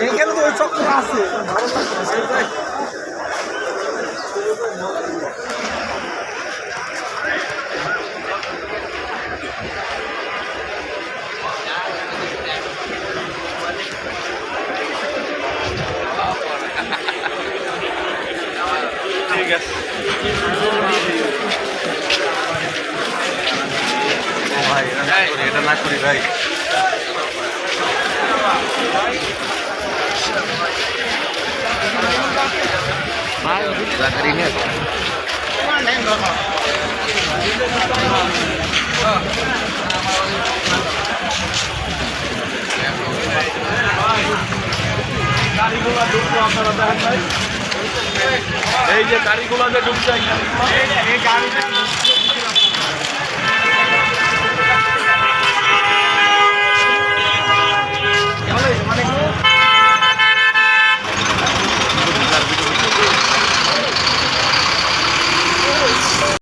এখানে তো ওই চক্র আছে। ঠিক আছে। ভাই এটা না করি এটা না করি ভাই। গাড়িগুলো ঢুকলো আপনারা দেখেন ভাই এই যে গাড়িগুলো যে ঢুকছে এই গাড়িটা ঢুকছে